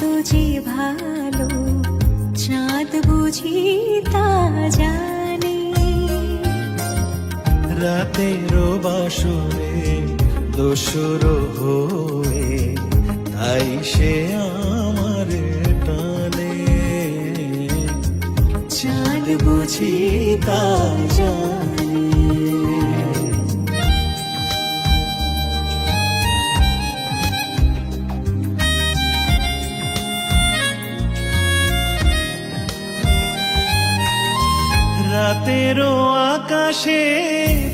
তো ভালো চাঁদ বুঝি তা জানি রাতের বাসরে দোসর হয়ে তাই সে আমার টানে চাঁদ বুঝি তা জানে রাতেরও আকাশে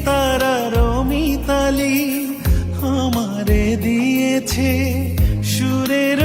তারা মিতালি আমারে দিয়েছে গীতালি